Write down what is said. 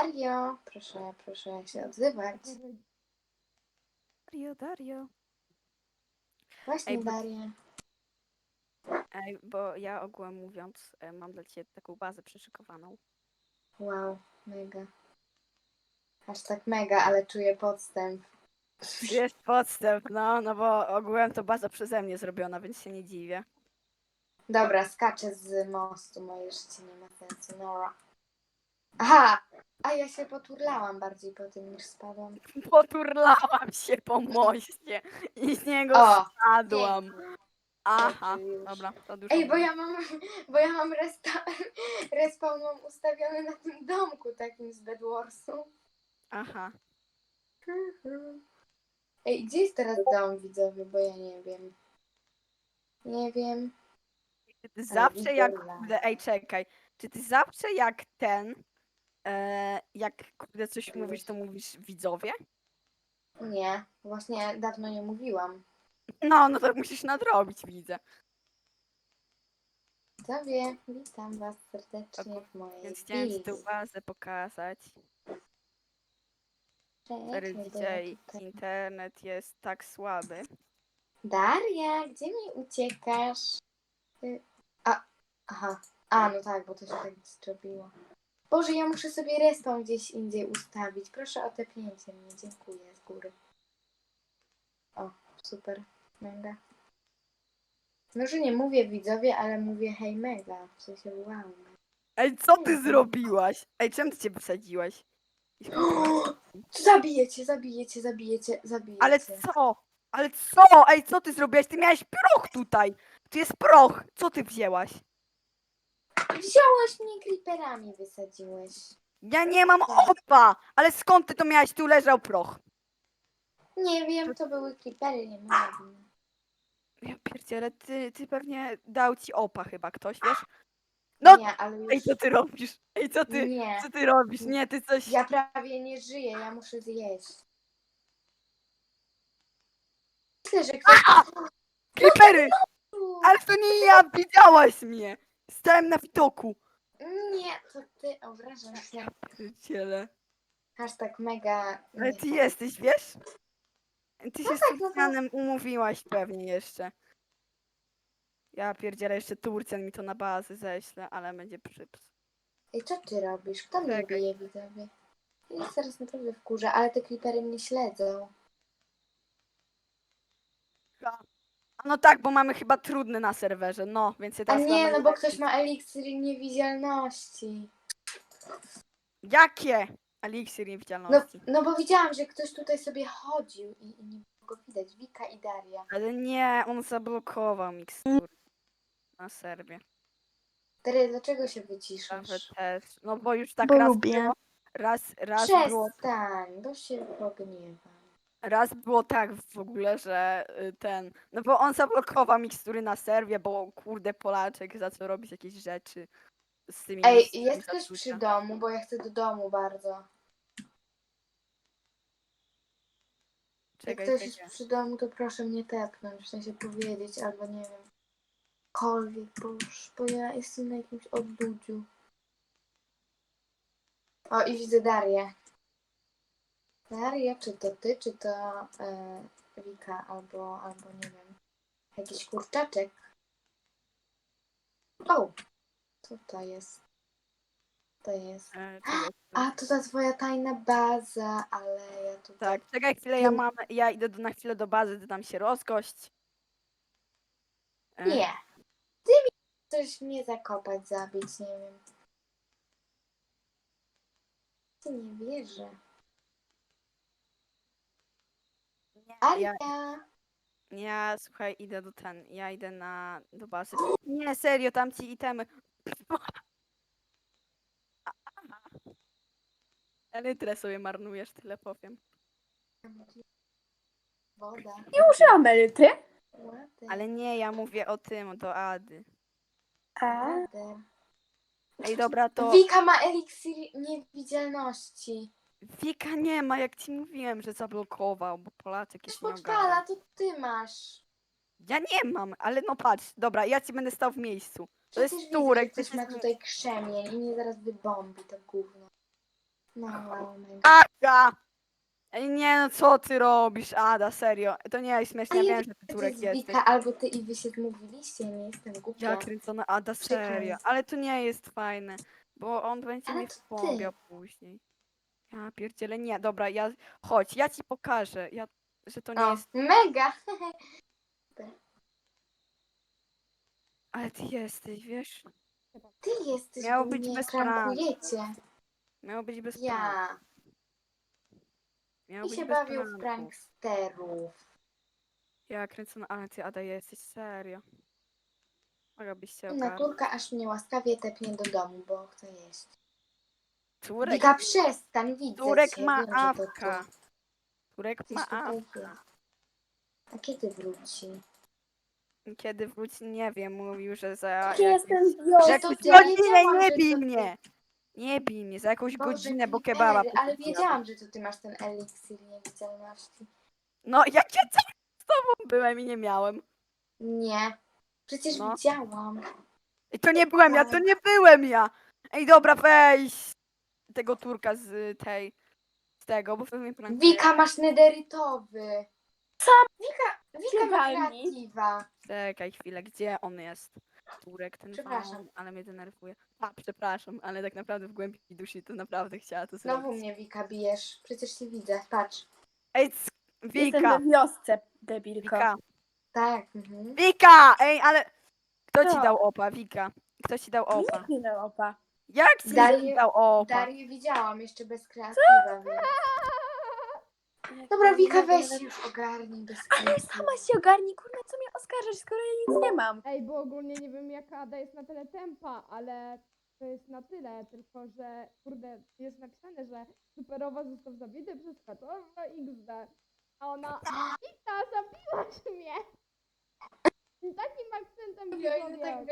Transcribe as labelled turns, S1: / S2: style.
S1: Dario, proszę, proszę się odzywać.
S2: Dario, Dario.
S1: Właśnie
S2: Ej, bo-
S1: Daria.
S2: Ej, bo ja ogółem mówiąc, e, mam dla ciebie taką bazę przyszykowaną.
S1: Wow, mega. Aż tak mega, ale czuję podstęp.
S2: Jest podstęp, no, no bo ogółem to baza przeze mnie zrobiona, więc się nie dziwię.
S1: Dobra, skaczę z mostu, moje życie nie ma sensu. Nora. Aha! A ja się poturlałam bardziej po tym niż spadłam.
S2: Poturlałam się po moście i z niego
S1: O!
S2: spadłam. Aha,
S1: już.
S2: dobra, to dużo.
S1: Ej, bo ja mam, bo ja mam resta, respawn mam ustawiony na tym domku takim z Bedwarsu.
S2: Aha.
S1: Ej, gdzie jest teraz dom widzowie, bo ja nie wiem. Nie wiem.
S2: Czy ty zawsze jak, ej czekaj, czy ty zawsze jak ten, e, jak kurde coś mówisz, to mówisz widzowie?
S1: Nie, właśnie dawno nie mówiłam.
S2: No, no to musisz nadrobić, widzę.
S1: Widzowie, witam was serdecznie w mojej
S2: Więc chciałem ci
S1: wizji.
S2: tę bazę pokazać. Stary
S1: ja
S2: dzisiaj internet jest tak słaby.
S1: Daria, gdzie mi uciekasz? Ty- A, aha. A, no tak, bo to się tak zrobiło. Boże, ja muszę sobie respawn gdzieś indziej ustawić. Proszę o tepnięcie mnie, dziękuję z góry. O, super, mega. Może nie mówię widzowie, ale mówię hej mega, w sensie wow.
S2: Ej, co ty zrobiłaś? Ej, czym ty cię wysadziłaś?
S1: Zabijecie, zabijecie, zabijecie, zabijecie.
S2: Ale co? Ale co? Ej, co ty zrobiłaś? Ty miałeś proch tutaj! Tu jest proch! Co ty wzięłaś?
S1: Wziąłeś mnie creeperami, wysadziłeś.
S2: Ja nie mam opa! Ale skąd ty to miałeś? Tu leżał proch.
S1: Nie wiem, to były creepery, nie moja wina.
S2: Ja pierdzielę, ty, ty pewnie dał ci opa chyba ktoś, wiesz? No,
S1: nie, ale już...
S2: Ej, co ty robisz? Ej, co ty,
S1: Nie,
S2: co ty robisz? Nie, ty coś...
S1: ja prawie nie żyję, ja muszę zjeść. Myślę, że ktoś...
S2: Creepery! Ale to nie ja, widziałaś mnie! Stałem na widoku.
S1: Nie, to ty, obrażam się.
S2: Pierdzielę.
S1: Hashtag mega...
S2: Ale ty jesteś, wiesz? Ty się z
S1: tak, no to-
S2: Turcjanem umówiłaś pewnie jeszcze. Ja pierdzielę, jeszcze Turcjan mi to na bazę ześle, ale będzie przyps.
S1: Ej, co ty robisz? Kto mnie
S2: Czekaj.
S1: bije, widzowie? Ja się teraz naprawdę wkurzę, ale te creepery mnie śledzą.
S2: A No tak, bo mamy chyba trudny na serwerze, no, więc się
S1: A
S2: teraz
S1: nie,
S2: damy
S1: no bo ktoś ma eliksir niewidzialności.
S2: Jakie? Eliksir
S1: No,
S2: niewidzialności.
S1: no bo widziałam, że ktoś tutaj sobie chodził i, i nie było go widać. Wika i Daria.
S2: Ale nie, on zablokował mikstur na serwie.
S1: Daria, dlaczego się wyciszasz?
S2: też. No bo już tak
S3: Bo
S2: raz
S3: lubię.
S2: było. Raz, raz było,
S1: Przestań, bo się pogniewam.
S2: Raz było tak w ogóle, że y, ten. No bo on zablokował mikstury na serwie, bo kurde Polaczek zaczął robić jakieś rzeczy z tymi
S1: Ej, jest
S2: za
S1: ktoś przy domu, bo ja chcę do domu bardzo. Jak
S2: Czekaj,
S1: ktoś
S2: czekaj.
S1: jest przy domu, to proszę mnie tepnąć, w sensie powiedzieć, albo nie wiem. Kolwiek, boż, bo ja jestem na jakimś odludziu. O, i widzę Darię. Daria, czy to ty, czy to e, Wika, albo, albo nie wiem, jakiś kurczaczek. O, co to jest? To jest.
S2: E, jest.
S1: A, to ta twoja tajna baza, ale ja tutaj...
S2: Tak, czekaj chwilę, ja
S1: No.
S2: mam. Ja idę do, na chwilę do bazy, tam się rozgość. E,
S1: Nie. Ty mi chcesz mnie zakopać, zabić, nie wiem. Ty nie wierzę. Aria!
S2: ja, ja, słuchaj, idę do ten. Ja idę na. do bazy. Nie, serio, tam ci itemy. Elytrę sobie marnujesz, tyle powiem.
S1: Woda.
S3: Nie użyłam elity.
S2: Ale nie, ja mówię o tym, do Ady.
S3: A.
S2: Ej, dobra, to.
S1: Wika ma eliksir niewidzialności.
S2: Wika nie ma, jak ci mówiłem, że zablokował, bo Polaczek
S1: Ktoś
S2: jest nie
S1: podpala,
S2: ogarnia.
S1: to ty masz.
S2: Ja nie mam, ale no patrz, dobra, ja ci będę stał w miejscu. To jest
S1: widzę, że
S2: Turek,
S1: ktoś
S2: to
S1: ma
S2: jest-
S1: tutaj krzemień i mnie zaraz wybombi to gówno. No, wow, mega.
S2: Aga! Ej, nie no, co ty robisz, Ada, serio. To nie jest śmieszne, ja wiem, że ty
S1: To
S2: Turek
S1: jest
S2: jesteś.
S1: Wika, albo ty i wy się zmówiliście, nie jestem głupia.
S2: Ja kręcona Ada, serio. Ale to nie jest fajne, bo on będzie
S1: Ale
S2: mnie
S1: to ty.
S2: wspomniał później. Ja pierdzielę, nie, dobra, ja, chodź, ja ci pokażę, ja, że to nie
S1: O,
S2: jest,
S1: mega!
S2: ale ty jesteś, wiesz,
S1: Ty jesteś,
S2: Miało
S1: bo
S2: być
S1: mnie
S2: bez
S1: prankujecie.
S2: miało być bez
S1: Ja.
S2: miało
S1: I
S2: być
S1: się
S2: bez
S1: bawią w
S2: pranku.
S1: pranksterów.
S2: Ja kręcona, ale ty Ada jesteś, serio. Mogłabyś się
S1: Na
S2: ogarnąć.
S1: turka aż mnie łaskawie tepnie do domu, bo chcę jeść.
S2: Turek,
S1: Wika, przestań, widzę
S2: Turek
S1: cię.
S2: ma
S1: Wiem, że to
S2: awka.
S1: ty.
S2: Turek ma
S1: tutaj
S2: awka.
S1: A kiedy wróci?
S2: Kiedy wróci, nie wiem, mówił, że za
S3: Jestem
S2: jakąś,
S3: wiosny.
S2: że
S1: to
S2: jakąś
S1: ty,
S2: godzinę
S1: wiedziałam,
S2: nie
S1: że
S2: bij
S1: to ty.
S2: mnie. Nie bij mnie, za jakąś
S1: Boże,
S2: godzinę, bo kebaba
S1: Ale
S2: kupić
S1: wiedziałam, że to ty masz ten eliksir niewidzialności.
S2: No, jak ja co z tobą byłem i nie miałem.
S1: Nie. Przecież
S2: No.
S1: widziałam.
S2: I to nie byłem ja, to nie byłem ja. Ej, dobra, weź tego turka z tej, z tego, bo pewnie prankuje.
S1: Wika, masz nederytowy. Co? Wika, Wika ma
S3: Jadalni.
S1: kreatywa.
S2: Czekaj chwilę, gdzie on jest? Turek, ten
S1: Przepraszam.
S2: pan, ale mnie denerwuje. A, przepraszam, ale tak naprawdę w głębi duszy to naprawdę chciała to
S1: Znowu
S2: zrobić.
S1: mnie Wika bijesz. Przecież cię widzę. Patrz.
S2: Ej, c-
S3: Jestem
S2: Wika,
S3: we wiosce, debilko.
S2: Wika,
S1: Tak. Mhm.
S2: Wika! Ej, ale kto ci
S3: Co?
S2: dał opa, Wika? Kto ci dał opa?
S3: Nikt nie dał opa.
S2: Jak
S1: Darię-
S2: dał opa?
S1: Darię widziałam jeszcze bez kreatywa. Więc... Dobra, Wika, weź się już ogarnij bez
S3: Ale
S1: kreatywa.
S3: sama się ogarnij, kurna, co mnie oskarżasz, skoro ja nic nie mam.
S4: Ej, bo ogólnie nie wiem jaka Ada jest na tyle tempa, ale to jest na tyle, tylko że kurde, jest napisane, że superowa został zabity przez Katowa XD. A ona, Ita, zabiłaś mnie! I takim akcentem widzowie.
S1: tak